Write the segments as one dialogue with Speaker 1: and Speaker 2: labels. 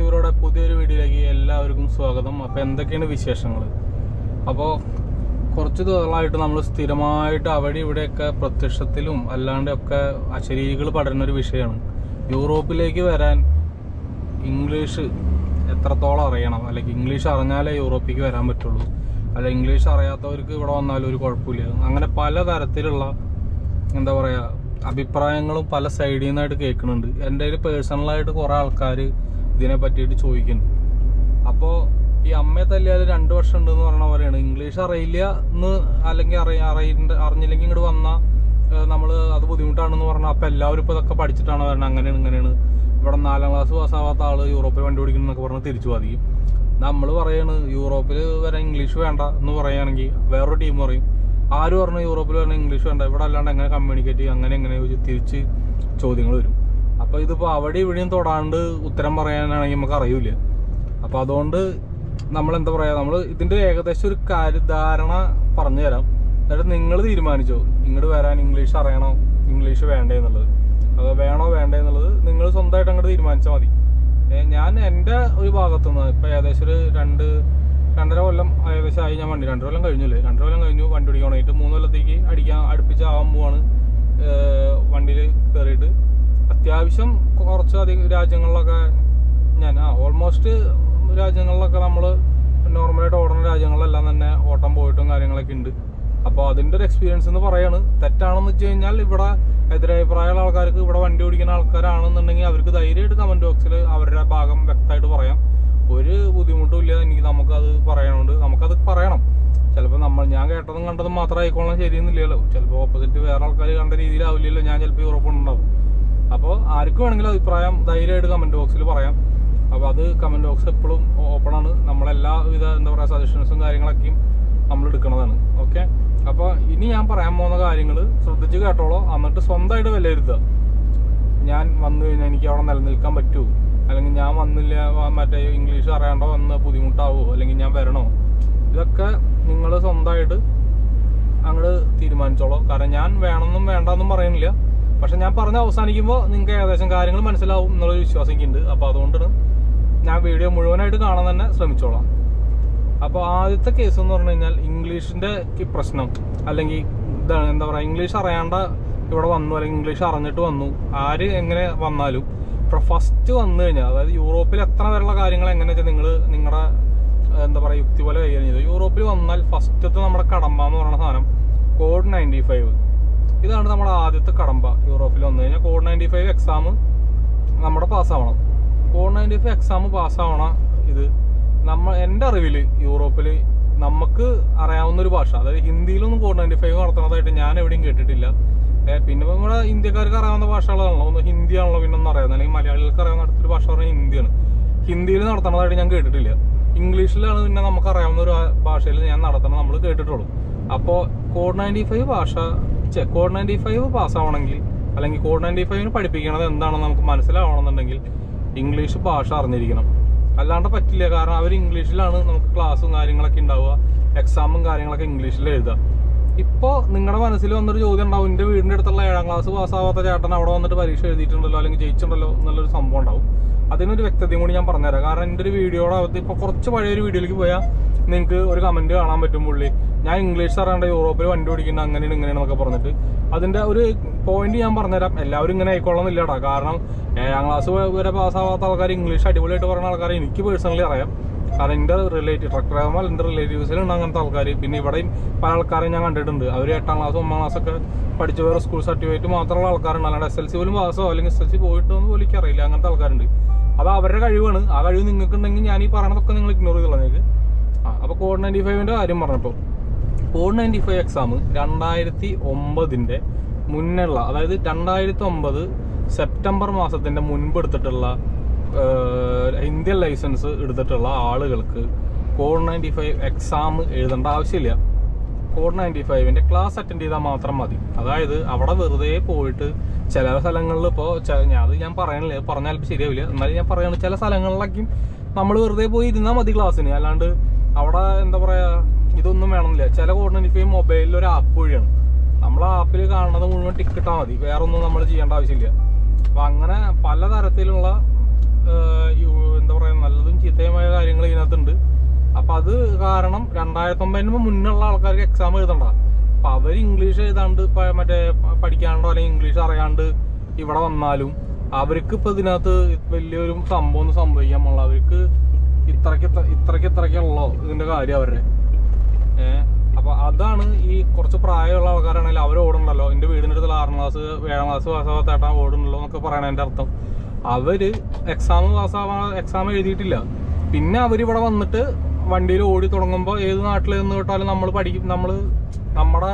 Speaker 1: ബ്യൂറോയുടെ പുതിയൊരു വീഡിയോയിലേക്ക് എല്ലാവർക്കും സ്വാഗതം. അപ്പോൾ എന്തൊക്കെയാണ് വിശേഷങ്ങൾ അപ്പോൾ കുറച്ച് ദിവസങ്ങളായിട്ട് നമ്മൾ സ്ഥിരമായിട്ട് അവിടെ ഇവിടെയൊക്കെ പ്രത്യക്ഷത്തിലും അല്ലാണ്ടൊക്കെ അശരീരികൾ പഠന ഒരു വിഷയമാണ്. യൂറോപ്പിലേക്ക് വരാൻ ഇംഗ്ലീഷ് എത്രത്തോളം അറിയണം? അല്ലെങ്കിൽ ഇംഗ്ലീഷ് അറിഞ്ഞാലേ യൂറോപ്പിലേക്ക് വരാൻ പറ്റുള്ളൂ. അല്ല ഇംഗ്ലീഷ് അറിയാത്തവർക്ക് ഇവിടെ വന്നാലും ഒരു കുഴപ്പമില്ല. അങ്ങനെ പല തരത്തിലുള്ള എന്താ പറയുക അഭിപ്രായങ്ങളും പല സൈഡിൽ നിന്നായിട്ട് കേൾക്കുന്നുണ്ട്. എന്റെ കയ്യിൽ പേഴ്സണലായിട്ട് കുറേ ആൾക്കാർ ഇതിനെ പറ്റിയിട്ട് ചോദിക്കുന്നു. അപ്പോൾ ഈ അമ്മയെ തല്ലിയാൽ രണ്ട് വർഷം ഉണ്ടെന്ന് പറഞ്ഞ പോലെയാണ്. ഇംഗ്ലീഷ് അറിയില്ല എന്ന് അല്ലെങ്കിൽ അറിയ അറിയണ്ട അറിഞ്ഞില്ലെങ്കിൽ ഇങ്ങോട്ട് വന്നാൽ നമ്മൾ അത് ബുദ്ധിമുട്ടാണെന്ന് പറഞ്ഞാൽ അപ്പം എല്ലാവരും ഇപ്പോൾ ഇതൊക്കെ പഠിച്ചിട്ടാണ് വരണം. അങ്ങനെയാണ് ഇങ്ങനെയാണ്. ഇവിടെ നാലാം ക്ലാസ് പാസ്സാവാത്ത ആൾ യൂറോപ്പിൽ വണ്ടി ഓടിക്കുന്നു എന്നൊക്കെ പറഞ്ഞ് തിരിച്ചു വാദിക്കും നമ്മൾ പറയാണ് യൂറോപ്പിൽ വരെ ഇംഗ്ലീഷ് വേണ്ട എന്ന് പറയുകയാണെങ്കിൽ വേറൊരു ടീം പറയും. ആര് പറഞ്ഞു യൂറോപ്പിൽ വരെ ഇംഗ്ലീഷ് വേണ്ട? ഇവിടെ അല്ലാണ്ട് എങ്ങനെ കമ്മ്യൂണിക്കേറ്റ് ചെയ്യും? അങ്ങനെ എങ്ങനെ തിരിച്ച് ചോദ്യങ്ങൾ വരും. അപ്പോൾ ഇതിപ്പോൾ അവിടെ ഇവിടെയും തൊടാണ്ട് ഉത്തരം പറയാനാണെങ്കിൽ നമുക്ക് അറിയില്ല. അപ്പോൾ അതുകൊണ്ട് നമ്മൾ എന്താ പറയുക നമ്മൾ ഇതിന്റെ ഏകദേശം ഒരു കാര്യധാരണ പറഞ്ഞു തരാം എന്നിട്ട് നിങ്ങൾ തീരുമാനിച്ചോ ഇങ്ങോട്ട് വരാൻ ഇംഗ്ലീഷ് അറിയണോ ഇംഗ്ലീഷ് വേണ്ടേ എന്നുള്ളത്. അതോ വേണോ വേണ്ടേ എന്നുള്ളത് നിങ്ങൾ സ്വന്തമായിട്ട് അങ്ങോട്ട് തീരുമാനിച്ചാൽ മതി. ഞാൻ എന്റെ ഒരു ഭാഗത്തുനിന്ന് ഇപ്പോൾ ഏകദേശം ഒരു രണ്ട് രണ്ടര കൊല്ലം ഏകദേശം ആയി ഞാൻ വണ്ടി രണ്ടര കൊല്ലം കഴിഞ്ഞില്ലേ? രണ്ടര കൊല്ലം കഴിഞ്ഞു വണ്ടി ഓടിക്കണമായിട്ട് മൂന്ന് കൊല്ലത്തേക്ക് അടിക്കാൻ അടുപ്പിച്ച് ആവാൻ പോവാണ് വണ്ടിയിൽ കയറിയിട്ട് അത്യാവശ്യം കുറച്ച് അധികം രാജ്യങ്ങളിലൊക്കെ ഞാൻ ആ ഓൾമോസ്റ്റ് രാജ്യങ്ങളിലൊക്കെ നമ്മൾ നോർമലായിട്ട് ഓടുന്ന രാജ്യങ്ങളിലെല്ലാം തന്നെ ഓട്ടം പോയിട്ടും കാര്യങ്ങളൊക്കെ ഉണ്ട്. അപ്പോൾ അതിന്റെ ഒരു എക്സ്പീരിയൻസ് എന്ന് പറയാണ്. തെറ്റാണെന്ന് വെച്ച് കഴിഞ്ഞാൽ ഇവിടെ എതിരഭിപ്രായമുള്ള ആൾക്കാർക്ക് ഇവിടെ വണ്ടി ഓടിക്കുന്ന ആൾക്കാരാണെന്നുണ്ടെങ്കിൽ അവർക്ക് ധൈര്യമായിട്ട് കമന്റ് ബോക്സിൽ അവരുടെ ഭാഗം വ്യക്തമായിട്ട് പറയാം. ഒരു ബുദ്ധിമുട്ടും ഇല്ല. എനിക്ക് നമുക്കത് പറയണമുണ്ട് നമുക്കത് പറയണം. ചിലപ്പോൾ നമ്മൾ ഞാൻ കേട്ടതും കണ്ടതും മാത്രം ആയിക്കോളാം ശരിയെന്നില്ലല്ലോ. ചിലപ്പോൾ ഓപ്പോസിറ്റ് വേറെ ആൾക്കാർ കണ്ട രീതിയിലാവില്ലല്ലോ. ഞാൻ ചിലപ്പോൾ യൂറോപ്പ് ഉണ്ടാവും അപ്പോൾ ആർക്കും വേണമെങ്കിലും അഭിപ്രായം ധൈര്യമായിട്ട് കമന്റ് ബോക്സിൽ പറയാം. അപ്പോൾ അത് കമന്റ് ബോക്സ് എപ്പോഴും ഓപ്പണാണ് ആണ്. നമ്മളെല്ലാവിധ എന്താ പറയുക സജഷൻസും കാര്യങ്ങളൊക്കെയും നമ്മൾ എടുക്കുന്നതാണ് ഓക്കെ അപ്പോൾ ഇനി ഞാൻ പറയാൻ പോകുന്ന കാര്യങ്ങൾ ശ്രദ്ധിച്ച് കേട്ടോളോ. എന്നിട്ട് സ്വന്തമായിട്ട് വിലയിരുത്തുക. ഞാൻ വന്നു കഴിഞ്ഞാൽ എനിക്ക് അവിടെ നിലനിൽക്കാൻ പറ്റുമോ അല്ലെങ്കിൽ ഞാൻ വന്നില്ല മറ്റേ ഇംഗ്ലീഷ് അറിയാണ്ടോ വന്ന് ബുദ്ധിമുട്ടാവോ? അല്ലെങ്കിൽ ഞാൻ വരണോ? ഇതൊക്കെ നിങ്ങൾ സ്വന്തമായിട്ട് അങ്ങോട്ട് തീരുമാനിച്ചോളൂ. കാരണം ഞാൻ വേണമെന്നും വേണ്ടെന്നും പറയുന്നില്ല. പക്ഷെ ഞാൻ പറഞ്ഞ് അവസാനിക്കുമ്പോൾ നിങ്ങൾക്ക് ഏകദേശം കാര്യങ്ങൾ മനസ്സിലാവും എന്നുള്ളൊരു വിശ്വാസം എനിക്കുണ്ട് അപ്പോൾ അതുകൊണ്ടാണ് ഞാൻ വീഡിയോ മുഴുവനായിട്ട് കാണാൻ തന്നെ ശ്രമിച്ചോളാം. അപ്പോൾ ആദ്യത്തെ കേസ് എന്ന് പറഞ്ഞു കഴിഞ്ഞാൽ ഇംഗ്ലീഷിന്റെ പ്രശ്നം. അല്ലെങ്കിൽ ഇതാണ് എന്താ പറയുക ഇംഗ്ലീഷ് അറിയാണ്ട ഇവിടെ വന്നു അല്ലെങ്കിൽ ഇംഗ്ലീഷ് അറിഞ്ഞിട്ട് വന്നു. ആര് എങ്ങനെ വന്നാലും. ഇപ്പോൾ ഫസ്റ്റ് വന്നു കഴിഞ്ഞാൽ അതായത് യൂറോപ്പിൽ എത്ര വരെയുള്ള കാര്യങ്ങൾ എങ്ങനെ വെച്ചാൽ നിങ്ങൾ നിങ്ങളുടെ എന്താ പറയുക യുക്തി പോലെ കൈകാര്യം ചെയ്തു യൂറോപ്പിൽ വന്നാൽ ഫസ്റ്റത്തെ നമ്മുടെ കടമ്പ എന്ന് പറയുന്ന സാധനം കോഡ് നയന്റി ഫൈവ് ഇതാണ് നമ്മുടെ ആദ്യത്തെ കടമ്പ യൂറോപ്പിൽ വന്നു കഴിഞ്ഞാൽ കോഡ് നയന്റി ഫൈവ് എക്സാം നമ്മുടെ പാസ്സാവണം. കോഡ് നയന്റി ഫൈവ് എക്സാം പാസ്സാവണ ഇത് നമ്മ എന്റെ അറിവിൽ യൂറോപ്പിൽ നമുക്ക് അറിയാവുന്ന ഒരു ഭാഷ അതായത് ഹിന്ദിയിലൊന്നും കോഡ് നയന്റി ഫൈവ് നടത്തുന്നതായിട്ട് ഞാൻ എവിടെയും കേട്ടിട്ടില്ല. പിന്നെ നമ്മുടെ ഇന്ത്യക്കാർക്ക് അറിയാവുന്ന ഭാഷകളാണല്ലോ ഒന്ന് ഹിന്ദിയാണല്ലോ പിന്നെ ഒന്നും അറിയാവുന്ന അല്ലെങ്കിൽ മലയാളികൾക്ക് അറിയാവുന്ന അടുത്തൊരു ഭാഷ പറഞ്ഞാൽ ഹിന്ദിയാണ്. ഹിന്ദിയിൽ നടത്തണതായിട്ട് ഞാൻ കേട്ടിട്ടില്ല. ഇംഗ്ലീഷിലാണ് പിന്നെ നമുക്ക് അറിയാവുന്ന ഒരു ഭാഷയിൽ ഞാൻ നടത്തണം നമ്മൾ കേട്ടിട്ടുള്ളൂ. അപ്പോൾ കോഡ് നയന്റി ഫൈവ് ഭാഷ ചെ കോഡ് നയന്റി ഫൈവ് പാസ്സാവണമെങ്കിൽ അല്ലെങ്കിൽ കോഡ് നയന്റി ഫൈവിന് പഠിപ്പിക്കണത് എന്താണെന്ന് നമുക്ക് മനസ്സിലാവണമെന്നുണ്ടെങ്കിൽ ഇംഗ്ലീഷ് ഭാഷ അറിഞ്ഞിരിക്കണം. അല്ലാണ്ട് പറ്റില്ല കാരണം അവർ ഇംഗ്ലീഷിലാണ് നമുക്ക് ക്ലാസ്സും കാര്യങ്ങളൊക്കെ ഉണ്ടാവുക എക്സാമും കാര്യങ്ങളൊക്കെ ഇംഗ്ലീഷിൽ എഴുതുക. ഇപ്പോൾ നിങ്ങളുടെ മനസ്സിൽ വന്നൊരു ചോദ്യം ഉണ്ടാവും എന്റെ വീടിന്റെ അടുത്തുള്ള ഏഴാം ക്ലാസ് പാസ്സാവാത്ത ചേട്ടൻ അവിടെ വന്നിട്ട് പരീക്ഷ എഴുതിയിട്ടുണ്ടല്ലോ അല്ലെങ്കിൽ ജയിച്ചിട്ടുണ്ടല്ലോ എന്നുള്ളൊരു സംഭവം ഉണ്ടാവും. അതിനൊരു വ്യക്തതയും കൂടി ഞാൻ പറഞ്ഞുതരാം. കാരണം എന്റെ ഒരു വീഡിയോയുടെ അകത്ത് ഇപ്പോൾ കുറച്ച് പഴയൊരു വീഡിയോയിലേക്ക് പോയാൽ നിങ്ങൾക്ക് ഒരു കമന്റ് കാണാൻ പറ്റും പുള്ളി. ഞാൻ ഇംഗ്ലീഷ് അറിയാണ്ട് യൂറോപ്പിൽ വണ്ടി ഓടിക്കുന്ന അങ്ങനെയാണ് ഇങ്ങനെയാണെന്നൊക്കെ പറഞ്ഞിട്ട്. അതിന്റെ ഒരു പോയിന്റ് ഞാൻ പറഞ്ഞുതരാം. എല്ലാവരും ഇങ്ങനെ ആയിക്കൊള്ളുന്നില്ലടാ. കാരണം ഏഴാം ക്ലാസ് വരെ പാസ്സാവാത്ത ആൾക്കാർ ഇംഗ്ലീഷ് അടിപൊളിയായിട്ട് പറയുന്ന ആൾക്കാരെ എനിക്ക് പേഴ്സണലി അറിയാം. കാരണം എന്റെ റിലേറ്റീവ് ട്രക്ക് ഡ്രൈവർ എന്റെ റിലേറ്റീവ്സിലുണ്ട് അങ്ങനത്തെ ആൾക്കാർ പിന്നെ ഇവിടെയും പല ആൾക്കാരെയും ഞാൻ കണ്ടിട്ടുണ്ട്. അവർ എട്ടാം ക്ലാസ് ഒമ്പതാം ക്ലാസ് ഒക്കെ പഠിച്ച വേറെ സ്കൂൾ സർട്ടിഫിക്കറ്റ് മാത്രമുള്ള ആൾക്കാരുണ്ട്. അല്ലാണ്ട് എസ് എൽ സി പോലും പാസ്സോ അല്ലെങ്കിൽ എസ് എൽ സി പോയിട്ടോ എന്ന് പോലും എനിക്കറിയില്ല. അങ്ങനത്തെ ആൾക്കാരുണ്ട്. അപ്പോൾ അവരുടെ കഴിവാണ്. ആ കഴിവ് നിങ്ങൾക്ക് ഉണ്ടെങ്കിൽ ഞാൻ ഈ പറയണതൊക്കെ നിങ്ങൾ ഇഗ്നോർ ചെയ്തോളാം നിങ്ങൾക്ക്. ആ അപ്പോൾ കോഡ് നയന്റി ഫൈവിന്റെ കാര്യം പറഞ്ഞപ്പോൾ കോഡ് നയന്റി ഫൈവ് എക്സാം രണ്ടായിരത്തി ഒമ്പതിന്റെ മുന്നുള്ള അതായത് രണ്ടായിരത്തി ഒമ്പത് സെപ്റ്റംബർ മാസത്തിന്റെ മുൻപ് എടുത്തിട്ടുള്ള ഇന്ത്യൻ ലൈസൻസ് എടുത്തിട്ടുള്ള ആളുകൾക്ക് കോഡ് നയന്റി ഫൈവ് എക്സാം എഴുതേണ്ട ആവശ്യമില്ല. കോഡ് നയന്റി ഫൈവിന്റെ ക്ലാസ് അറ്റൻഡ് ചെയ്താൽ മാത്രം മതി. അതായത് അവിടെ വെറുതെ പോയിട്ട് ചില സ്ഥലങ്ങളിൽ ഇപ്പോൾ അത് ഞാൻ പറയണില്ല പറഞ്ഞാൽ ശരിയാവില്ല. എന്നാലും ഞാൻ പറയുകയാണ് ചില സ്ഥലങ്ങളിലൊക്കെയും നമ്മൾ വെറുതെ പോയി ഇരുന്നാൽ മതി ക്ലാസ്സിന് അല്ലാണ്ട് അവിടെ എന്താ പറയുക ഇതൊന്നും വേണമെന്നില്ല. ചില കോഡ് നയന്റി ഫൈവ് മൊബൈലിൽ ഒരു ആപ്പ് വഴിയാണ്. നമ്മൾ ആപ്പിൽ കാണുന്നത് മുഴുവൻ ടിക്കറ്റാൽ മതി. വേറെ ഒന്നും നമ്മൾ ചെയ്യേണ്ട ആവശ്യമില്ല. അപ്പം അങ്ങനെ പലതരത്തിലുള്ള തരത്തിലുള്ള എന്താ പറയുക നല്ലതും ചീത്തയുമായ കാര്യങ്ങൾ ഇതിനകത്തുണ്ട്. അപ്പൊ അത് കാരണം രണ്ടായിരത്തി ഒമ്പതിന് മുന്നുള്ള ആൾക്കാർക്ക് എക്സാം എഴുതണ്ട. അപ്പൊ അവർ ഇംഗ്ലീഷ് എഴുതാണ്ട് മറ്റേ പഠിക്കാണ്ടോ അല്ലെങ്കിൽ ഇംഗ്ലീഷ് അറിയാണ്ട് ഇവിടെ വന്നാലും അവർക്ക് ഇപ്പൊ ഇതിനകത്ത് വലിയൊരു സംഭവം ഒന്നും സംഭവിക്കാൻ പോലുള്ള അവർക്ക് ഇത്രക്ക് ഇത്രയ്ക്ക് ഇത്രയ്ക്കുള്ളോ ഇതിന്റെ കാര്യം അവരുടെ. ഏഹ് അപ്പൊ അതാണ് ഈ കുറച്ച് പ്രായമുള്ള ആൾക്കാരാണെങ്കിൽ അവർ ഓടുന്നല്ലോ എന്റെ വീടിന്റെ അടുത്തുള്ള ആറാം ക്ലാസ് ഏഴാം ക്ലാസ് പാസ്സാവാത്തേട്ടാ ഓടുന്നല്ലോ എന്നൊക്കെ പറയണതിന്റെ അർത്ഥം. അവർ എക്സാം പാസ്സാവാ എക്സാം എഴുതിയിട്ടില്ല. പിന്നെ അവരിവിടെ വന്നിട്ട് വണ്ടിയിൽ ഓടി തുടങ്ങുമ്പോൾ ഏത് നാട്ടിൽ നിന്ന് കേട്ടാലും നമ്മൾ പഠിക്കും നമ്മൾ നമ്മുടെ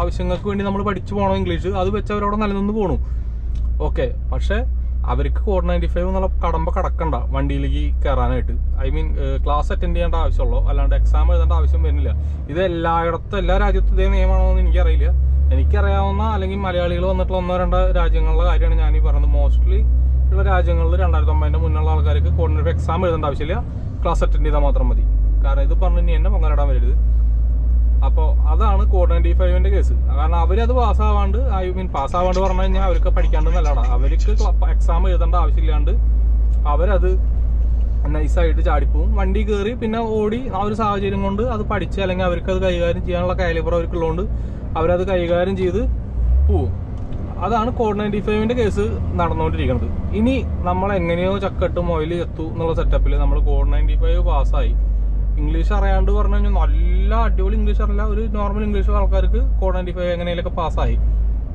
Speaker 1: ആവശ്യങ്ങൾക്ക് വേണ്ടി നമ്മൾ പഠിച്ചു പോകണം ഇംഗ്ലീഷ്. അത് വെച്ച് അവരവിടെ നിലനിന്ന് പോണു. ഓക്കെ പക്ഷേ അവർക്ക് കോഡ് നയന്റി ഫൈവ് എന്നുള്ള കടമ്പ കടക്കണ്ട വണ്ടിയിലേക്ക് കയറാനായിട്ട് ഐ മീൻ ക്ലാസ് അറ്റൻഡ് ചെയ്യേണ്ട ആവശ്യമുള്ളൂ? അല്ലാണ്ട് എക്സാം എഴുതേണ്ട ആവശ്യം വരുന്നില്ല. ഇത് എല്ലായിടത്തും എല്ലാ രാജ്യത്തും ഇതേ നിയമമാണോ എന്ന് എനിക്കറിയില്ല. എനിക്കറിയാവുന്ന അല്ലെങ്കിൽ മലയാളികൾ വന്നിട്ടുള്ള ഒന്നോ രണ്ടോ രാജ്യങ്ങളിലെ കാര്യമാണ് ഞാൻ ഈ പറയുന്നത് മോസ്റ്റ്ലി ഉള്ള രാജ്യങ്ങളിൽ രണ്ടായിരത്തി ഒമ്പതിന്റെ മുന്നുള്ള ആൾക്കാർക്ക് കോർഡിനേറ്റ് എക്സാം എഴുതേണ്ട ആവശ്യമില്ല. ക്ലാസ് അറ്റൻഡ് ചെയ്താൽ മാത്രം മതി. കാരണം ഇത് പറഞ്ഞു എന്നെ പൊങ്ങലിടാൻ വരരുത്. അപ്പോൾ അതാണ് കോഡ് നയന്റി ഫൈവിന്റെ കേസ്. കാരണം അവരത് പാസ്സാവാണ്ട് ഐ മീൻ പാസ്സാവാണ്ട് പറഞ്ഞു കഴിഞ്ഞാൽ അവർക്ക് പഠിക്കാണ്ട് നല്ലതാണ് അവർക്ക് എക്സാം എഴുതേണ്ട ആവശ്യമില്ലാണ്ട് അവരത് നൈസായിട്ട് ചാടിപ്പോവും. വണ്ടി കയറി പിന്നെ ഓടി ആ ഒരു സാഹചര്യം കൊണ്ട് അത് പഠിച്ച് അല്ലെങ്കിൽ അവർക്ക് അത് കൈകാര്യം ചെയ്യാനുള്ള കാലിബർ അവർക്കുള്ളതുകൊണ്ട് അവരത് കൈകാര്യം ചെയ്ത് പോവും. അതാണ് കോഡ് നയന്റി ഫൈവിന്റെ കേസ് നടന്നുകൊണ്ടിരിക്കുന്നത്. ഇനി നമ്മൾ എങ്ങനെയോ ചക്കട്ട് മൊയിൽ എത്തു എന്നുള്ള സെറ്റപ്പിൽ നമ്മൾ കോഡ് നയന്റി ഫൈവ് പാസ്സായി. ഇംഗ്ലീഷ് അറിയാണ്ട് പറഞ്ഞു കഴിഞ്ഞാൽ നല്ല അടിപൊളി ഇംഗ്ലീഷ് അറിയില്ല ഒരു നോർമൽ ഇംഗ്ലീഷ് ആൾക്കാർക്ക് കോഡ് നയന്റി ഫൈവ് എങ്ങനെയൊക്കെ പാസ്സായി.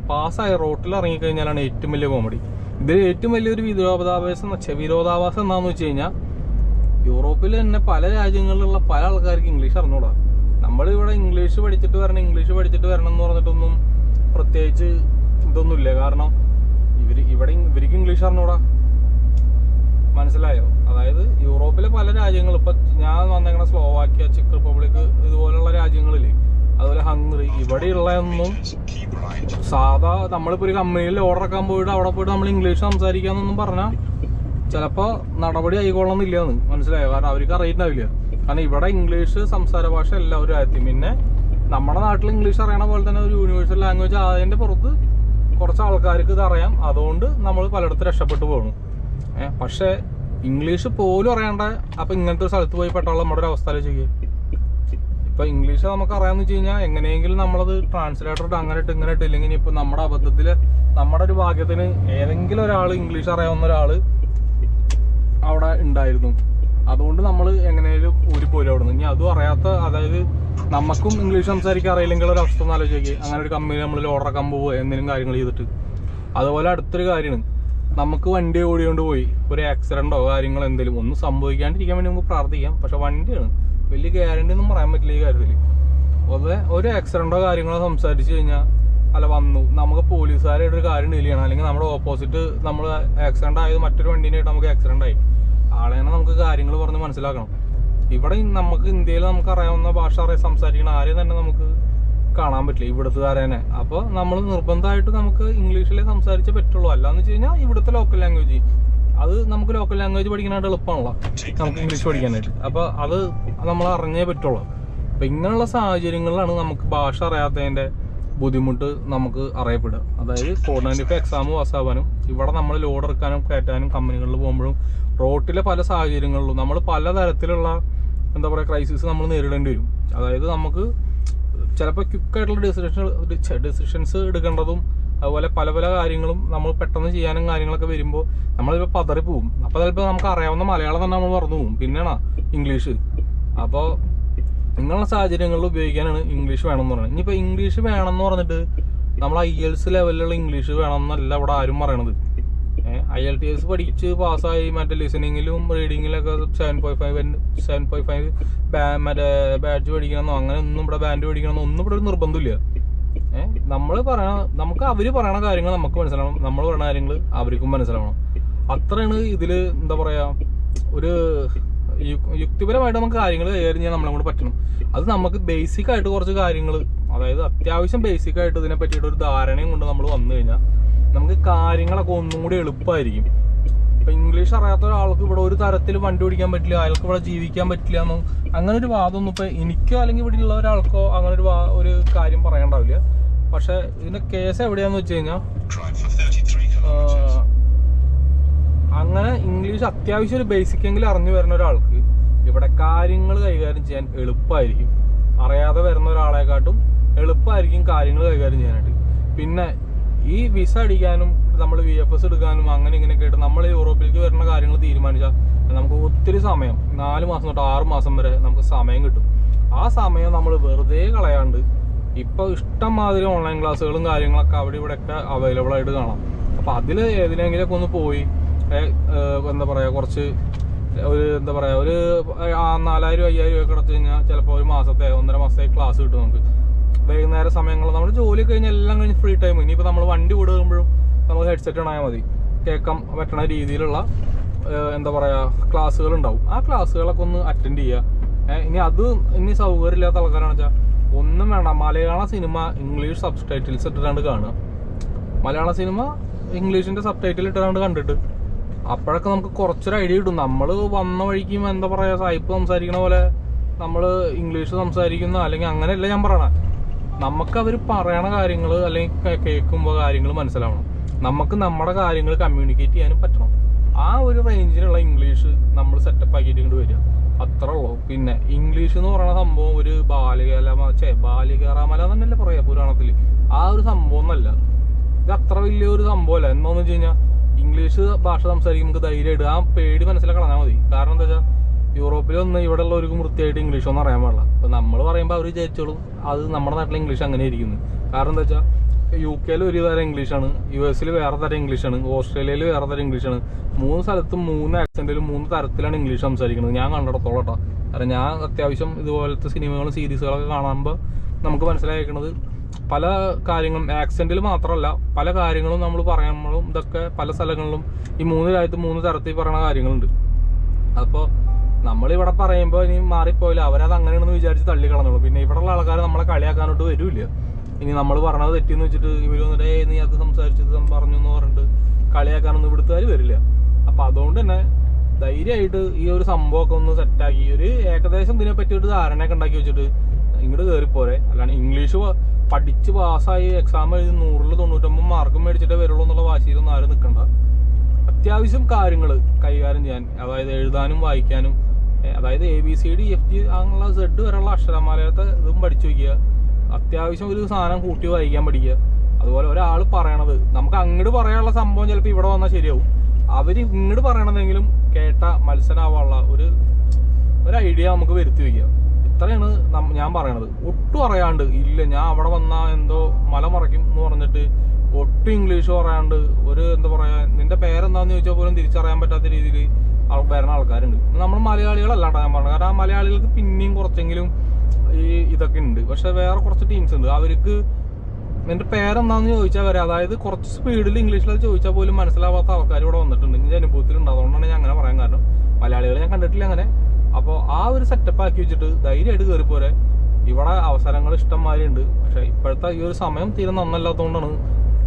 Speaker 1: പാസ്സായി റോട്ടിൽ ഇറങ്ങിക്കഴിഞ്ഞാലാണ് ഏറ്റവും വലിയ കോമഡി ഇതിൽ ഏറ്റവും വലിയൊരു വിരോധാഭാസം വിരോധാഭാസം എന്താണെന്ന് വെച്ച് കഴിഞ്ഞാൽ യൂറോപ്പിൽ തന്നെ പല രാജ്യങ്ങളിലുള്ള പല ആൾക്കാർക്ക് ഇംഗ്ലീഷ് അറിഞ്ഞൂടാ. നമ്മളിവിടെ ഇംഗ്ലീഷ് പഠിച്ചിട്ട് വരണം ഇംഗ്ലീഷ് പഠിച്ചിട്ട് വരണം എന്ന് പറഞ്ഞിട്ടൊന്നും പ്രത്യേകിച്ച് ഇതൊന്നുമില്ല. കാരണം ഇവർ ഇവിടെ ഇവർക്ക് ഇംഗ്ലീഷ് അറിഞ്ഞൂടാ. മനസ്സിലായോ? അതായത് യൂറോപ്പിലെ പല രാജ്യങ്ങൾ ഇപ്പൊ ഞാൻ വന്നേക്കണ സ്ലോവാക്യ ചെക്ക് റിപ്പബ്ലിക് ഇതുപോലുള്ള രാജ്യങ്ങളിൽ അതുപോലെ ഹംഗറി ഇവിടെയുള്ളതൊന്നും സാധാ നമ്മളിപ്പോ ഒരു കമ്പനിയിൽ ഓർഡർ ആക്കാൻ പോയിട്ട് അവിടെ പോയിട്ട് നമ്മൾ ഇംഗ്ലീഷ് സംസാരിക്കാന്നൊന്നും പറഞ്ഞാൽ ചിലപ്പോ നടപടി ആയിക്കൊള്ളുന്നില്ലാന്ന് മനസ്സിലായോ? കാരണം അവർക്ക് അറിയിട്ടുണ്ടാവില്ല കാരണം ഇവിടെ ഇംഗ്ലീഷ് സംസാര ഭാഷ എല്ലാവരും ആയെത്തി പിന്നെ നമ്മുടെ നാട്ടിൽ ഇംഗ്ലീഷ് അറിയണ പോലെ തന്നെ ഒരു യൂണിവേഴ്സൽ ലാംഗ്വേജ് ആയതിന്റെ പുറത്ത് കുറച്ച് ആൾക്കാർക്ക് ഇത് അറിയാം. അതുകൊണ്ട് നമ്മൾ പലയിടത്ത് രക്ഷപ്പെട്ടു ഏഹ് പക്ഷെ ഇംഗ്ലീഷ് പോലും അറിയണ്ട അപ്പൊ ഇങ്ങനത്തെ ഒരു സ്ഥലത്ത് പോയി പെട്ടുള്ള നമ്മുടെ ഒരു അവസ്ഥ ആലോചിക്കുക ഇപ്പൊ ഇംഗ്ലീഷ് നമുക്ക് അറിയാന്ന് വെച്ച് കഴിഞ്ഞാൽ എങ്ങനെയെങ്കിലും നമ്മളത് ട്രാൻസ്ലേറ്റർ ഇട്ട് അങ്ങനെ ഇട്ട് ഇങ്ങനെ ഇട്ട് ഇല്ലെങ്കിൽ ഇപ്പൊ നമ്മുടെ അബദ്ധത്തിൽ നമ്മുടെ ഒരു ഭാഗ്യത്തിന് ഏതെങ്കിലും ഒരാൾ ഇംഗ്ലീഷ് അറിയാവുന്ന ഒരാൾ അവിടെ ഉണ്ടായിരുന്നു. അതുകൊണ്ട് നമ്മൾ എങ്ങനെയും ഊരിപ്പോരും അവിടെ നിന്ന് ഇനി അതും അറിയാത്ത അതായത് നമുക്കും ഇംഗ്ലീഷ് സംസാരിക്കാൻ അറിയില്ലെങ്കിൽ ഒരു അവസ്ഥ ഒന്ന് ആലോചിക്കുക അങ്ങനെ ഒരു കമ്പനി നമ്മൾ ഓർഡർ ആക്കാൻ പോവുക എന്തെങ്കിലും കാര്യങ്ങൾ ചെയ്തിട്ട്. അതുപോലെ അടുത്തൊരു കാര്യമാണ്. നമുക്ക് വണ്ടി ഓടിയോണ്ട് പോയി. ഒരു ആക്സിഡന്റോ കാര്യങ്ങളോ എന്തെങ്കിലും ഒന്നും സംഭവിക്കാണ്ടിരിക്കാൻ വേണ്ടി നമുക്ക് പ്രാർത്ഥിക്കാം. പക്ഷെ വണ്ടിയാണ്. വലിയ ഗ്യാരണ്ടി ഒന്നും പറയാൻ പറ്റില്ല ഈ കാര്യത്തിൽ പൊതുവെ ഒരു ആക്സിഡന്റോ കാര്യങ്ങളോ സംസാരിച്ചു കഴിഞ്ഞാൽ അല്ല വന്നു. നമുക്ക് പോലീസുകാരായിട്ട് ഒരു കാര്യം ഡീൽ ചെയ്യണം. അല്ലെങ്കിൽ നമ്മുടെ ഓപ്പോസിറ്റ് നമ്മൾ ആക്സിഡന്റ് ആയത് മറ്റൊരു വണ്ടീനായിട്ട് നമുക്ക് ആക്സിഡന്റ് ആയി. ആളെയാണ് നമുക്ക് കാര്യങ്ങൾ പറഞ്ഞ് മനസ്സിലാക്കണം. ഇവിടെ നമുക്ക് ഇന്ത്യയിൽ നമുക്ക് അറിയാവുന്ന ഭാഷ അറിയാൻ സംസാരിക്കണം. ആരെയും തന്നെ നമുക്ക് കാണാൻ പറ്റില്ല ഇവിടുത്തുകാരനെ. അപ്പോൾ നമ്മൾ നിർബന്ധമായിട്ട് നമുക്ക് ഇംഗ്ലീഷിലേ സംസാരിച്ചേ പറ്റുള്ളൂ. അല്ലാന്ന് വെച്ച് കഴിഞ്ഞാൽ ഇവിടുത്തെ ലോക്കൽ ലാംഗ്വേജ് അത് നമുക്ക് ലോക്കൽ ലാംഗ്വേജ് പഠിക്കാനായിട്ട് എളുപ്പമാണല്ലോ. നമുക്ക് ഇംഗ്ലീഷ് പഠിക്കാനായിട്ട്. അപ്പോൾ അത് നമ്മൾ അറിഞ്ഞേ പറ്റുള്ളൂ. അപ്പം ഇങ്ങനെയുള്ള സാഹചര്യങ്ങളിലാണ് നമുക്ക് ഭാഷ അറിയാത്തതിന്റെ ബുദ്ധിമുട്ട് നമുക്ക് അറിയപ്പെടുക. അതായത് കോർഡിനേറ്റ് എക്സാം പാസ്സാവാനും ഇവിടെ നമ്മൾ ലോഡ് എടുക്കാനും കയറ്റാനും കമ്പനികളിൽ പോകുമ്പോഴും റോട്ടിലെ പല സാഹചര്യങ്ങളിലും നമ്മൾ പലതരത്തിലുള്ള എന്താ പറയുക ക്രൈസിസ് നമ്മൾ നേരിടേണ്ടി വരും. അതായത് നമുക്ക് ചിലപ്പോൾ ക്വിക്കായിട്ടുള്ള ഡിസിഷൻ ഡിസിഷൻസ് എടുക്കേണ്ടതും അതുപോലെ പല പല കാര്യങ്ങളും നമ്മൾ പെട്ടെന്ന് ചെയ്യാനും കാര്യങ്ങളൊക്കെ വരുമ്പോൾ നമ്മളിപ്പോൾ പതറിപ്പോവും അപ്പോൾ ചിലപ്പോൾ നമുക്ക് അറിയാവുന്ന മലയാളം തന്നെ നമ്മൾ മറന്നു പോകും പിന്നെയാണ്? ഇംഗ്ലീഷ് അപ്പോൾ ഇങ്ങനെയുള്ള സാഹചര്യങ്ങളിൽ ഉപയോഗിക്കാനാണ് ഇംഗ്ലീഷ് വേണം എന്ന് പറയുന്നത് ഇനിയിപ്പോൾ ഇംഗ്ലീഷ് വേണമെന്ന് പറഞ്ഞിട്ട് നമ്മൾ ഐ എൽസ് ലെവലിലുള്ള ഇംഗ്ലീഷ് വേണമെന്നല്ല ഇവിടെ ആരും പറയണത്. ഐ എൽ ടി എസ് പഠിച്ച് പാസ്സായി. മറ്റേ ലിസണിങ്ങിലും റീഡിങ്ങിലൊക്കെ seven point five seven point five മറ്റേ ബാഡ്ജ് പഠിക്കണമെന്നോ അങ്ങനെ ഒന്നും ഇവിടെ ബാൻഡ് പഠിക്കണമെന്നോ ഒന്നും ഇവിടെ ഒരു നിർബന്ധമില്ല നമ്മൾ പറയണ നമുക്ക് അവർ പറയണ കാര്യങ്ങൾ നമുക്ക് മനസ്സിലാവണം. നമ്മൾ പറയണ കാര്യങ്ങൾ അവർക്കും മനസ്സിലാവണം. അത്രയാണ് ഇതിൽ എന്താ പറയാ ഒരു യുക്തിപരമായിട്ട് നമുക്ക് കാര്യങ്ങൾ കൈകാര്യം ചെയ്യാൻ നമ്മളെ കൊണ്ട് പറ്റണം. അത് നമുക്ക് ബേസിക് ആയിട്ട് കുറച്ച് കാര്യങ്ങൾ അതായത് അത്യാവശ്യം ബേസിക് ആയിട്ട് ഇതിനെ പറ്റിയിട്ട് ഒരു ധാരണയും കൊണ്ട് നമ്മൾ വന്നു കഴിഞ്ഞാൽ നമുക്ക് കാര്യങ്ങളൊക്കെ ഒന്നും കൂടി എളുപ്പമായിരിക്കും. ഇപ്പൊ ഇംഗ്ലീഷ് അറിയാത്ത ഒരാൾക്ക് ഇവിടെ ഒരു തരത്തിൽ വണ്ടി ഓടിക്കാൻ പറ്റില്ല അയാൾക്ക് ഇവിടെ ജീവിക്കാൻ പറ്റില്ല എന്നും അങ്ങനെ ഒരു വാദമൊന്നും ഇപ്പൊ എനിക്കോ അല്ലെങ്കിൽ ഇവിടെ ഉള്ള ഒരാൾക്കോ അങ്ങനെ ഒരു ഒരു കാര്യം പറയണ്ടാവില്ല. പക്ഷെ ഇതിന്റെ കേസ് എവിടെയാന്ന് വെച്ച് കഴിഞ്ഞാൽ
Speaker 2: Drive for 33 kilometers.
Speaker 1: അങ്ങനെ ഇംഗ്ലീഷ് അത്യാവശ്യം ഒരു ബേസിക് എങ്കിലും അറിഞ്ഞു വരുന്ന ഒരാൾക്ക് ഇവിടെ കാര്യങ്ങൾ കൈകാര്യം ചെയ്യാൻ എളുപ്പമായിരിക്കും. അറിയാതെ വരുന്ന ഒരാളെക്കാട്ടും എളുപ്പമായിരിക്കും കാര്യങ്ങൾ കൈകാര്യം ചെയ്യാനായിട്ട്. പിന്നെ ഈ വിസ അടിക്കാനും നമ്മൾ വി എഫ് എസ് എടുക്കാനും അങ്ങനെ ഇങ്ങനെയൊക്കെ ആയിട്ട് നമ്മൾ യൂറോപ്പിലേക്ക് വരുന്ന കാര്യങ്ങൾ തീരുമാനിച്ചാൽ നമുക്ക് ഒത്തിരി സമയം നാല് മാസം തൊട്ട് ആറ് മാസം വരെ നമുക്ക് സമയം കിട്ടും. ആ സമയം നമ്മൾ വെറുതെ കളയാണ്ട് ഇപ്പൊ ഇഷ്ടം മാതിരി ഓൺലൈൻ ക്ലാസ്സുകളും കാര്യങ്ങളൊക്കെ അവിടെ ഇവിടെയൊക്കെ അവൈലബിൾ ആയിട്ട് കാണാം. അപ്പോൾ അതിൽ ഏതിനെങ്കിലൊക്കെ ഒന്ന് പോയി എന്താ പറയുക കുറച്ച് ഒരു എന്താ പറയുക ഒരു നാലായിരം അയ്യായിരം ഒക്കെ അടച്ചു കഴിഞ്ഞാൽ ചിലപ്പോൾ ഒരു മാസത്തെ ഒന്നര മാസത്തെ ക്ലാസ് കിട്ടും നമുക്ക്. വൈകുന്നേര സമയങ്ങളിൽ നമ്മൾ ജോലി കഴിഞ്ഞ എല്ലാം കഴിഞ്ഞ് ഫ്രീ ടൈം ഇനിയിപ്പോൾ നമ്മൾ വണ്ടി വിടുമ്പോഴും നമുക്ക് ഹെഡ്സെറ്റ് ഇടാൻ മതി. കേൾക്കാൻ പറ്റണ രീതിയിലുള്ള എന്താ പറയുക ക്ലാസ്സുകൾ ഉണ്ടാവും. ആ ക്ലാസ്സുകളൊക്കെ ഒന്ന് അറ്റൻഡ് ചെയ്യുക ഇനി അത് ഇനി സൗകര്യമില്ലാത്ത ആൾക്കാരാണെന്ന് വെച്ചാൽ ഒന്നും വേണ്ട. മലയാള സിനിമ ഇംഗ്ലീഷ് സബ് ടൈറ്റിൽസ് ഇട്ടിട്ടാണ്ട് കാണുക. മലയാള സിനിമ ഇംഗ്ലീഷിന്റെ സബ് ടൈറ്റിൽ ഇട്ടാണ്ട് കണ്ടിട്ട്. അപ്പോഴൊക്കെ നമുക്ക് കുറച്ചൊരു ഐഡിയ കിട്ടും. നമ്മൾ വന്ന വഴിക്കും എന്താ പറയുക സായിപ്പ് സംസാരിക്കണ പോലെ നമ്മൾ ഇംഗ്ലീഷ് സംസാരിക്കുന്ന അല്ലെങ്കിൽ അങ്ങനെയല്ല ഞാൻ പറയണേ. നമുക്ക് അവർ പറയണ കാര്യങ്ങൾ അല്ലെങ്കിൽ കേൾക്കുമ്പോൾ കാര്യങ്ങൾ മനസ്സിലാവണം. നമുക്ക് നമ്മുടെ കാര്യങ്ങൾ കമ്മ്യൂണിക്കേറ്റ് ചെയ്യാനും പറ്റണം. ആ ഒരു റേഞ്ചിലുള്ള ഇംഗ്ലീഷ് നമ്മൾ സെറ്റപ്പ് ആക്കിയിട്ട് ഇങ്ങോട്ട് വരിക. അത്ര ഉള്ളൂ. പിന്നെ ഇംഗ്ലീഷ് എന്ന് പറയുന്ന സംഭവം ഒരു ബാലികല ചേ ബാലികാറാമല തന്നെയല്ലേ പറയാ പുരാണത്തിൽ ആ ഒരു സംഭവം എന്നല്ല ഇത് അത്ര വലിയൊരു സംഭവമല്ല എന്താണെന്ന് വെച്ച് കഴിഞ്ഞാൽ ഇംഗ്ലീഷ് ഭാഷ സംസാരിക്കുമ്പോൾ നമുക്ക് ധൈര്യമായിട്ട് ആ പേടി മനസ്സിലാക്കണം മതി. കാരണം എന്താ വെച്ചാൽ യൂറോപ്പിൽ ഒന്ന് ഇവിടെ ഉള്ളവർക്ക് വൃത്തിയായിട്ട് ഇംഗ്ലീഷ് ഒന്നും അറിയാൻ പാടില്ല. അപ്പൊ നമ്മൾ പറയുമ്പോൾ അവർ വിചാരിച്ചോളും അത് നമ്മുടെ നാട്ടിലെ ഇംഗ്ലീഷ് അങ്ങനെ ഇരിക്കുന്നു കാരണം എന്താ വെച്ചാൽ യു കെയിൽ ഒരു തരം ഇംഗ്ലീഷാണ് യു എസിൽ വേറെ തരം ഇംഗ്ലീഷാണ് ഓസ്ട്രേലിയയിൽ വേറെ തരം ഇംഗ്ലീഷാണ് മൂന്ന് സ്ഥലത്തും മൂന്ന് ആക്സെന്റിലും മൂന്ന് തരത്തിലാണ് ഇംഗ്ലീഷ് സംസാരിക്കുന്നത്. ഞാൻ കണ്ടിടത്തോളം കേട്ടോ കാരണം ഞാൻ അത്യാവശ്യം ഇതുപോലത്തെ സിനിമകളും സീരീസുകളൊക്കെ കാണുമ്പോൾ നമുക്ക് മനസ്സിലായിരിക്കുന്നത് പല കാര്യങ്ങളും ആക്സെന്റിൽ മാത്രമല്ല പല കാര്യങ്ങളും നമ്മൾ പറയുമ്പോഴും ഇതൊക്കെ പല സ്ഥലങ്ങളിലും ഈ മൂന്ന് രാജ്യത്ത് മൂന്ന് തരത്തിൽ പറയുന്ന കാര്യങ്ങളുണ്ട്. അപ്പോൾ നമ്മളിവിടെ പറയുമ്പോൾ ഇനി മാറിപ്പോയില്ല. അവരത് അങ്ങനെയാണെന്ന് വിചാരിച്ച് തള്ളി കളഞ്ഞോളൂ പിന്നെ ഇവിടെയുള്ള ആൾക്കാർ നമ്മളെ കളിയാക്കാനോട്ട് വരില്ല. ഇനി നമ്മൾ പറഞ്ഞത് തെറ്റിയെന്ന് വെച്ചിട്ട് ഇവർ വന്നിട്ട് ഏ നീ അത് സംസാരിച്ചത് പറഞ്ഞു എന്ന് പറഞ്ഞിട്ട് കളിയാക്കാനൊന്നും ഇവിടുത്തുകാർ വരില്ല. അപ്പം അതുകൊണ്ട് തന്നെ ധൈര്യമായിട്ട് ഈ ഒരു സംഭവമൊക്കെ ഒന്ന് സെറ്റാക്കി. ഒരു ഏകദേശം ഇതിനെ പറ്റി ഒരു ധാരണയൊക്കെ ഉണ്ടാക്കി വെച്ചിട്ട് ഇങ്ങോട്ട് കയറിപ്പോരെ അല്ലാണ്ട് ഇംഗ്ലീഷ് പഠിച്ച് പാസ്സായി എക്സാം എഴുതി നൂറിൽ തൊണ്ണൂറ്റൊമ്പത് മാർക്കും മേടിച്ചിട്ടേ വരുള്ളൂ എന്നുള്ള വാശിയിലൊന്നും ആരും നിൽക്കണ്ട അത്യാവശ്യം കാര്യങ്ങൾ കൈകാര്യം ചെയ്യാൻ. അതായത് എഴുതാനും വായിക്കാനും അതായത് A B C D F G അങ്ങനെയുള്ള സെഡ് വരെയുള്ള അക്ഷരമാലയത്തെ ഇതും പഠിച്ചു വയ്ക്കുക. അത്യാവശ്യം ഒരു സാധനം കൂട്ടി വായിക്കാൻ പഠിക്കുക. അതുപോലെ ഒരാൾ പറയണത്. നമുക്ക് അങ്ങോട്ട് പറയാനുള്ള സംഭവം ചിലപ്പോൾ ഇവിടെ വന്നാൽ ശരിയാവും. അവർ ഇങ്ങോട്ട് പറയണതെങ്കിലും കേട്ട മത്സരമാവാനുള്ള ഒരു ഒരു ഐഡിയ നമുക്ക് വരുത്തി വയ്ക്കുക. ഇത്രയാണ് ഞാൻ പറയണത്. ഒട്ടും അറിയാണ്ട് ഇല്ല ഞാൻ അവിടെ വന്നാൽ എന്തോ മല മറയ്ക്കും എന്ന് പറഞ്ഞിട്ട് ഒട്ടും ഇംഗ്ലീഷ് പറയാണ്ട് ഒരു എന്താ പറയാ നിന്റെ പേരെന്താന്ന് ചോദിച്ചാൽ പോലും തിരിച്ചറിയാൻ പറ്റാത്ത രീതിയിൽ വരുന്ന ആൾക്കാരുണ്ട്. നമ്മൾ മലയാളികളല്ല ഞാൻ പറഞ്ഞത്. കാരണം മലയാളികൾക്ക് പിന്നെയും കുറച്ചെങ്കിലും ഈ ഇതൊക്കെ ഉണ്ട്. പക്ഷെ വേറെ കുറച്ച് ടീംസ് ഉണ്ട്. അവർക്ക് എന്റെ പേരെന്താന്ന് ചോദിച്ചാൽ വരെ. അതായത് കുറച്ച് സ്പീഡിൽ ഇംഗ്ലീഷിൽ അത് ചോദിച്ചാൽ പോലും മനസ്സിലാവാത്ത ആൾക്കാർ ഇവിടെ വന്നിട്ടുണ്ട്. എന്റെ അനുഭവത്തിലുണ്ട് അതുകൊണ്ടാണ് ഞാൻ അങ്ങനെ പറയാൻ കാരണം. മലയാളികളെ ഞാൻ കണ്ടിട്ടില്ല അങ്ങനെ. അപ്പോൾ ആ ഒരു സെറ്റപ്പ് ആക്കി വെച്ചിട്ട് ധൈര്യമായിട്ട് കയറി പോരെ ഇവിടെ അവസരങ്ങൾ ഇഷ്ടംമാതിരി ഉണ്ട്. പക്ഷെ ഇപ്പോഴത്തെ ഈ ഒരു സമയം തീരെ നന്നല്ലാത്തതുകൊണ്ടാണ്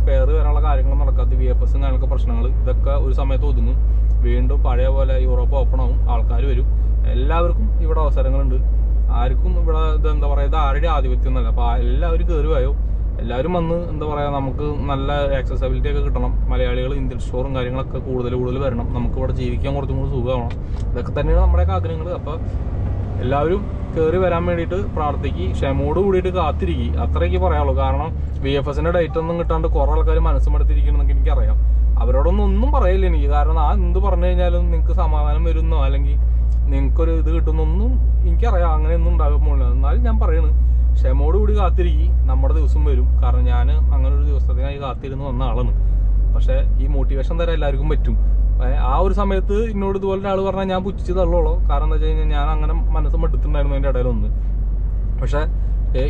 Speaker 1: കയറി വരാനുള്ള കാര്യങ്ങൾ നടക്കാത്ത വി എഫ് എസും കാര്യങ്ങളൊക്കെ പ്രശ്നങ്ങൾ ഇതൊക്കെ ഒരു സമയത്ത് ഒതുങ്ങും. വീണ്ടും പഴയ പോലെ യൂറോപ്പ് ഓപ്പൺ ആവും ആൾക്കാർ വരും. എല്ലാവർക്കും ഇവിടെ അവസരങ്ങളുണ്ട്. ആർക്കും ഇവിടെ ഇത് എന്താ പറയുക ഇത് ആരുടെ ആധിപത്യം എന്നല്ല. അപ്പോൾ എല്ലാവരും കയറുവായോ എല്ലാവരും വന്ന് എന്താ പറയുക നമുക്ക് നല്ല ആക്സസബിലിറ്റി ഒക്കെ കിട്ടണം. മലയാളികൾ ഇന്ത്യൻ സ്റ്റോറും കാര്യങ്ങളൊക്കെ കൂടുതൽ കൂടുതൽ വരണം. നമുക്ക് ഇവിടെ ജീവിക്കാൻ കുറച്ചും കൂടി സുഖമാവണം. ഇതൊക്കെ തന്നെയാണ് നമ്മുടെയൊക്കെ ആഗ്രഹങ്ങൾ. അപ്പോൾ എല്ലാവരും കയറി വരാൻ വേണ്ടിയിട്ട് പ്രാർത്ഥിക്കുക ക്ഷമയോട് കൂടിയിട്ട് കാത്തിരിക്കുക അത്രയ്ക്ക് പറയാനുള്ളൂ. കാരണം വി എഫ് എസിന്റെ ഡേറ്റ് ഒന്നും കിട്ടാണ്ട് കുറെ ആൾക്കാർ മനസ്സുമെടുത്തിരിക്കണമെന്നൊക്കെ എനിക്കറിയാം. അവരോടൊന്നും ഒന്നും പറയില്ല എനിക്ക്. കാരണം ആ എന്ത് പറഞ്ഞു കഴിഞ്ഞാലും നിങ്ങൾക്ക് സമാധാനം വരുന്നോ? അല്ലെങ്കിൽ നിങ്ങൾക്കൊരു ഇത് കിട്ടുന്നൊന്നും എനിക്കറിയാം. അങ്ങനെയൊന്നും ഉണ്ടാകാൻ പോകില്ല എന്നാലും ഞാൻ പറയുന്നു ക്ഷമയോട് കൂടി കാത്തിരിക്കുക നമ്മുടെ ദിവസം വരും. കാരണം ഞാൻ അങ്ങനെ ഒരു ദിവസത്തിനായി കാത്തിരുന്ന് വന്ന ആളാണ്. പക്ഷേ ഈ മോട്ടിവേഷൻ തരാൻ എല്ലാവർക്കും പറ്റും. ആ ഒരു സമയത്ത് എന്നോട് ഇതുപോലെ ഒരാൾ പറഞ്ഞാൽ ഞാൻ പുച്ഛിച്ച് തള്ളുള്ളൂ. കാരണം എന്താ വെച്ച് കഴിഞ്ഞാൽ ഞാൻ അങ്ങനെ മനസ്സ് മടുത്തിട്ടുണ്ടായിരുന്നു ഇടയിലൊന്ന് ഒന്ന്. പക്ഷേ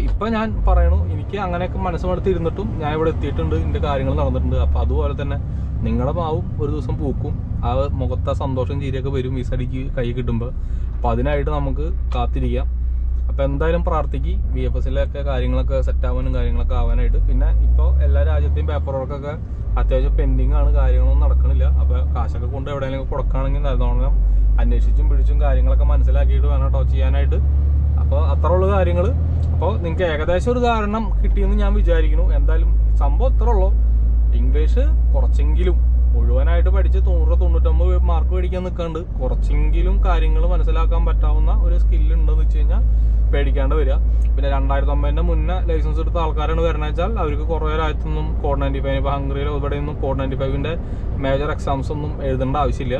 Speaker 1: ഇപ്പം ഞാൻ പറയണു എനിക്ക് അങ്ങനെയൊക്കെ മനസ്സ് മടുത്തിരുന്നിട്ടും ഞാൻ ഇവിടെ എത്തിയിട്ടുണ്ട് എന്റെ കാര്യങ്ങൾ നടന്നിട്ടുണ്ട്. അപ്പോൾ അതുപോലെ തന്നെ നിങ്ങളുടെ മാവും ഒരു ദിവസം പൂക്കും ആ മുഖത്തെ സന്തോഷം ചീരിയൊക്കെ വരും ഈ സടിക്ക് കൈ കിട്ടുമ്പോൾ അപ്പം അതിനായിട്ട് നമുക്ക് കാത്തിരിക്കാം. അപ്പോൾ എന്തായാലും പ്രാർത്ഥിക്കും വി എഫ് എസിലൊക്കെ കാര്യങ്ങളൊക്കെ സെറ്റ് ആവാനും കാര്യങ്ങളൊക്കെ ആവാനായിട്ട്. പിന്നെ ഇപ്പോൾ എല്ലാ രാജ്യത്തെയും പേപ്പർ വർക്കൊക്കെ അത്യാവശ്യം പെൻഡിങ് ആണ് കാര്യങ്ങളൊന്നും നടക്കണില്ല. അപ്പൊ കാശൊക്കെ കൊണ്ട് എവിടെയെങ്കിലും കൊടുക്കുകയാണെങ്കിൽ നല്ലോണം അന്വേഷിച്ചും പിടിച്ചും കാര്യങ്ങളൊക്കെ മനസ്സിലാക്കിയിട്ട് വേണം കേട്ടോ ചെയ്യാനായിട്ട്. അപ്പോൾ അത്ര ഉള്ള കാര്യങ്ങൾ അപ്പോൾ നിങ്ങൾക്ക് ഏകദേശം ഒരു കാരണം കിട്ടിയെന്ന് ഞാൻ വിചാരിക്കുന്നു. എന്തായാലും സംഭവം ഇത്ര ഉള്ളൂ. ഇംഗ്ലീഷ് കുറച്ചെങ്കിലും മുഴുവനായിട്ട് പഠിച്ച് തൊണ്ണൂറ് തൊണ്ണൂറ്റൊമ്പത് മാർക്ക് മേടിക്കാൻ നിൽക്കാണ്ട് കുറച്ചെങ്കിലും കാര്യങ്ങൾ മനസ്സിലാക്കാൻ പറ്റാവുന്ന ഒരു സ്കില്ല് ഉണ്ടെന്ന് വെച്ച് കഴിഞ്ഞാൽ പേടിക്കാണ്ട് വരിക. പിന്നെ രണ്ടായിരത്തി ഒമ്പതിന്റെ മുന്നേ ലൈസൻസ് എടുത്ത ആൾക്കാരാണ് വരണ വെച്ചാൽ അവർക്ക് കുറേ രാജ്യത്തൊന്നും കോഡ് നയന്റി ഫൈവ് ഇപ്പോൾ ഹംഗറിയിലോ ഇവിടെയൊന്നും കോഡ് നയന്റി ഫൈവിന്റെ മേജർ എക്സാംസ് ഒന്നും എഴുതേണ്ട ആവശ്യമില്ല.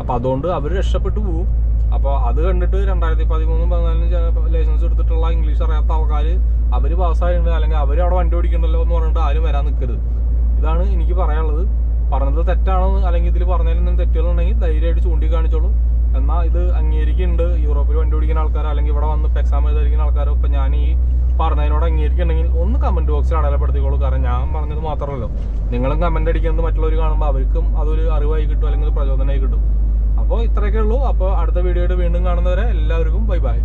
Speaker 1: അപ്പോൾ അതുകൊണ്ട് അവർ രക്ഷപ്പെട്ടു പോകും അപ്പോൾ അത് കണ്ടിട്ട് രണ്ടായിരത്തി പതിമൂന്നും പതിനാലിനും ലൈസൻസ് എടുത്തിട്ടുള്ള ഇംഗ്ലീഷ് അറിയാത്ത ആൾക്കാർ അവർ പാസ്സായിട്ടുണ്ട് അല്ലെങ്കിൽ അവർ അവിടെ വണ്ടി ഓടിക്കണ്ടല്ലോ എന്ന് പറഞ്ഞിട്ട് ആരും വരാൻ നിൽക്കരുത് ഇതാണ് എനിക്ക് പറയാനുള്ളത്. പറഞ്ഞത് തെറ്റാണോ അല്ലെങ്കിൽ ഇതിൽ പറഞ്ഞതിൽ തെറ്റുകളുണ്ടെങ്കിൽ ധൈര്യമായിട്ട് ചൂണ്ടിക്കാണിച്ചോളൂ. എന്നാൽ ഇത് അംഗീകരിക്കുന്നുണ്ട്. യൂറോപ്പിൽ വണ്ടി ഓടിക്കുന്ന ആൾക്കാർ അല്ലെങ്കിൽ ഇവിടെ വന്ന് എക്സാം എഴുതിയിരിക്കുന്ന ആൾക്കാരോ ഇപ്പം ഞാൻ ഈ പറഞ്ഞതിനോട് അംഗീകരിക്കുന്നുണ്ടെങ്കിൽ ഒന്ന് കമന്റ് ബോക്സിൽ അടയാളപ്പെടുത്തിക്കോളൂ. കാരണം ഞാൻ പറഞ്ഞത് മാത്രമല്ലോ നിങ്ങളും കമന്റ് അടിക്കുന്നത് മറ്റുള്ളവർ കാണുമ്പോൾ അവർക്കും അതൊരു അറിവായി കിട്ടും അല്ലെങ്കിൽ പ്രചോദനമായി കിട്ടും. അപ്പോൾ ഇത്രയൊക്കെ ഉള്ളൂ. അപ്പോൾ അടുത്ത വീഡിയോയിട്ട് വീണ്ടും കാണുന്നവരെ എല്ലാവർക്കും ബൈ ബൈ